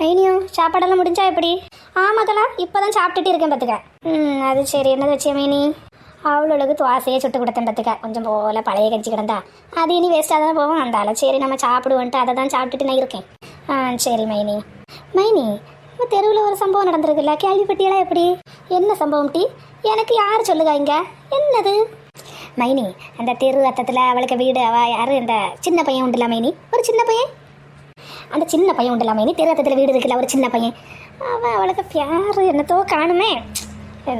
மைனியும் சாப்பாடெல்லாம் முடிஞ்சா எப்படி? ஆமாக்கலா இப்போ தான் சாப்பிட்டுட்டு இருக்கேன் பார்த்துக்க ம் அது சரி. என்னது வச்சே மைனி அவளுக்கு துவாசையே சுட்டு கொடுத்தேன் பார்த்துக்க கொஞ்சம் போல பழைய கஞ்சி கிடந்தா. அது இனி வேஸ்ட்டாக தான் போவோம் அந்தால சரி நம்ம சாப்பிடுவோன்ட்டு அதை தான் சாப்பிட்டுட்டு நான் இருக்கேன். ஆ சரி மைனி. மைனி நம்ம தெருவில் ஒரு சம்பவம் நடந்திருக்குல்ல? கேள்விப்பட்டியெல்லாம் எப்படி? என்ன சம்பவம் டி? எனக்கு யார் சொல்லுங்க இங்கே? என்னது? மைனி அந்த தெரு அத்தத்தில் அவளுக்கு வீடு அவள் யார்? அந்த சின்ன பையன் உண்டுல மைனி? ஒரு சின்ன பையன்? அந்த சின்ன பையன் உண்டு இல்லாமல் இனி அத்தத்தில் வீடு இருக்குல்ல ஒரு சின்ன பையன். அவ அவளுக்கு பியாரு என்னத்தோ காணுமே.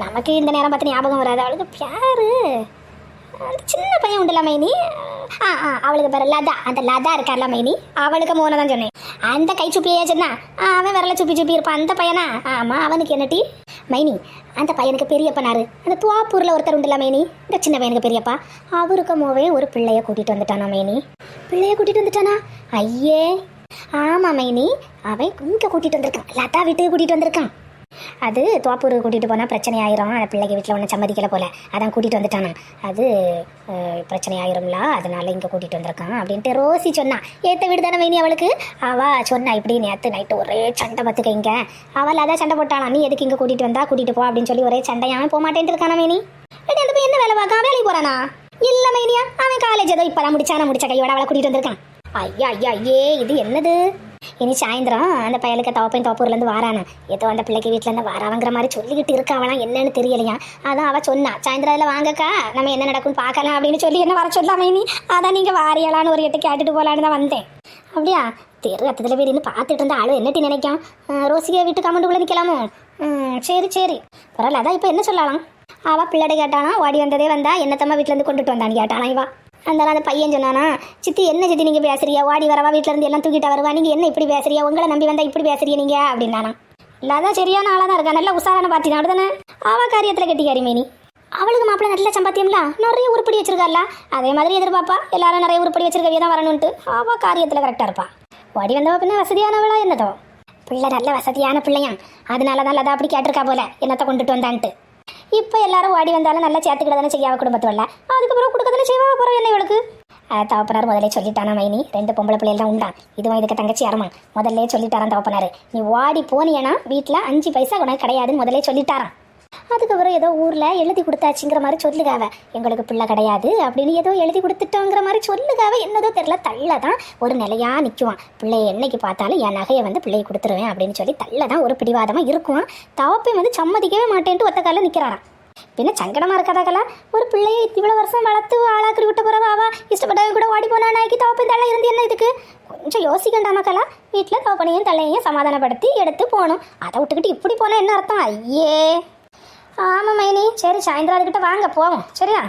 நமக்கு இந்த நேரம் பார்த்து ஞாபகம் வராது. அவளுக்கு பியாரு சின்ன பையன் உண்டுல மைனி ஆ ஆ அவளுக்கு பேர் லதா. அந்த லதா இருக்கார்ல மைனி? அவளுக்கு மோனை தான் சொன்னேன். அந்த கை சுப்பியே சொன்னா ஆ, அவன் விரல சுப்பி சுப்பி இருப்பான். அந்த பையனா? ஆமா அவனுக்கு என்னட்டி மைனி அந்த பையனுக்கு பெரியப்பனாரு அந்த துவாப்பூர்ல ஒருத்தர் உண்டுல மைனி? இந்த சின்ன பையனுக்கு பெரியப்பா. அவருக்கு மோவே ஒரு பிள்ளைய கூட்டிட்டு வந்துட்டானா மைனி? பிள்ளைய கூட்டிட்டு வந்துட்டானா? ஐயே ஆமா மைனி. அவன் இங்க கூட்டிட்டு வந்திருக்கான். லதா வீட்டுக்கு கூட்டிட்டு வந்திருக்கான். அது தோப்பூருக்கு கூட்டிகிட்டு போனால் பிரச்சனை ஆயிரும் அந்த பிள்ளைக்கு வீட்டில் ஒன்றும் சம்மதிக்கல போல. அதான் கூட்டிகிட்டு வந்துட்டானா. அது பிரச்சனை ஆயிரும்ல அதனால இங்கே கூட்டிகிட்டு வந்திருக்கான் அப்படின்ட்டு ரோசி சொன்னா. ஏத்த வீடு தானே மைனி அவளுக்கு? அவ சொன்னா இப்படி நேற்று நைட்டு ஒரே சண்டை பார்த்துக்க இங்க. அவள் அதான் சண்டை போட்டாளாம் நீ எதுக்கு இங்கே கூட்டிகிட்டு வந்தா? கூட்டிகிட்டு போ அப்படின்னு சொல்லி ஒரே சண்டையாவே போக மாட்டேன்ட்டு இருக்கானா மைனி? அந்த பையன் என்ன வேலை பார்க்கான் வேலைக்கு போறானா? இல்ல மைனியா அவன் காலேஜ் ஏதோ இப்பதான் முடிச்சானா முடிச்ச கையோட அவளை கூட்டிட்டு வந்திருக்கான். ஐயா ஐயா ஐயே இது என்னது? இனி சாயந்தரம் அந்த பையலுக்கு தவப்பையும் தோப்பூர்லேருந்து வாரானா ஏதோ அந்த பிள்ளைக்கு வீட்டிலேருந்து வாராவங்கிற மாதிரி சொல்லிக்கிட்டு இருக்காவலாம் என்னன்னு தெரியலையா? அதான் அவ சொன்னா சாயந்தரம் அதில் வாங்கக்கா நம்ம என்ன நடக்கும்னு பார்க்கலாம் அப்படின்னு சொல்லி என்ன வர சொல்லாம நீ அதான் நீங்கள் வாரியலான்னு ஒரு எட்டு கேட்டுட்டு போகலான்னு தான் வந்தேன். அப்படியா? தெரு அத்தத்தில் போய் இருந்து பார்த்துட்டு இருந்த ஆளு என்னட்டி நினைக்கும்? அஹ் வீட்டு கமெண்ட்டுக்குள்ளே நிற்கலாமோ சரி சரி. பரவாயில்ல அதான் இப்போ என்ன சொல்லலாம் அவ பிள்ளைட கேட்டானா ஓடி வந்ததே வந்தா என்னத்தம்மா வீட்டிலேருந்து கொண்டுட்டு வந்தான்னு கேட்டானா இவா. அந்த அந்த பையன் சொன்னானா சித்தி என்ன சித்தி நீங்கள் பேசுறியா வாடி வரவா வீட்ல இருந்து எல்லாம் தூக்கிட்டு வருவா. நீங்கள் என்ன இப்படி பேசுறியா உங்களை நம்பி வந்தால் இப்படி பேசுறியா நீங்கள் அப்படின்னானா. இல்லாதான் சரியான ஆளாக தான் இருக்கா. நல்ல உசாரான பார்த்தி தான் தானே அவ காரியத்தில் கெட்டிக்காரி மேனி. அவளுக்கு மாப்பிள்ளை நல்ல சம்பாத்தியம்ல? நிறைய உருப்படி வச்சிருக்கால அதே மாதிரி எதிர்பார்ப்பா. எல்லாரும் நிறைய உருப்படி வச்சிருக்கவே தான் வரணும்ட்டு அவள் காரியத்தில் கரெக்டாக இருப்பா. ஓடி வந்தவ பின்ன வசதியானவளா என்னதோ? பிள்ளை நல்ல வசதியான பிள்ளையாம். அதனால தான் அதை அப்படி கேட்டிருக்கா போல. என்னத்தை கொண்டுட்டு வந்தான்ட்டு. இப்போ எல்லாரும் ஓடி வந்தாலும் நல்லா சேர்த்துக்கிட தானே செய்யாவ குடும்பத்தோட. அதுக்கப்புறம் கொடுக்க தானே செய்வா போகிறோம் என்ன இவளுக்கு? தவப்பனார் முதல்ல சொல்லிட்டானா மைனி. ரெண்டு பொம்பளை பிள்ளைகள் தான் உண்டான் இதுவும் இதுக்கு தங்கச்சி யாருமா? முதல்ல சொல்லிட்டாரான் தவப்பனார் நீ ஓடி போனியனா வீட்டில் அஞ்சு பைசா உனக்கு கிடையாதுன்னு முதல்ல சொல்லிட்டாரான் அதுக்கப்புறம் ஏதோ ஊரில் எழுதி கொடுத்தாச்சுங்கிற மாதிரி சொல்லுகாவ. எங்களுக்கு பிள்ளை கிடையாது அப்படின்னு ஏதோ எழுதி கொடுத்துட்டோங்கிற மாதிரி சொல்லுகாவ. என்னதோ தெரில தள்ள தான் ஒரு நிலையா நிற்குவான் பிள்ளைய என்னைக்கு பார்த்தாலும் என் நகையை வந்து பிள்ளையை கொடுத்துருவேன் அப்படின்னு சொல்லி தள்ள தான் ஒரு பிடிவாதமாக இருக்குவான். தவப்பை வந்து சம்மதிக்கவே மாட்டேன்ட்டு ஒத்த காலில் நிற்கிறாராம் பின்ன சங்கடமா இருக்காதாக்கல ஒரு பிள்ளையை இவ்வளவு வருஷம் வளர்த்து ஆளாக்கி விட்ட போறவாவா அவ இஷ்டப்பட்டவங்க கூட ஓடி போனா நாய்க்கு தவப்பையும் தள்ள இருந்து என்ன இதுக்கு? கொஞ்சம் யோசிக்கண்டாமக்கலா வீட்டில் தவப்பனையும் தலையையும் சமாதானப்படுத்தி எடுத்து போகணும். அதை விட்டுக்கிட்டு இப்படி போனா என்ன அர்த்தம்? ஐயே! ஆமாம் மைனி. சரி சாயந்தரம் அதுக்கிட்ட வாங்க போவோம். சரியா?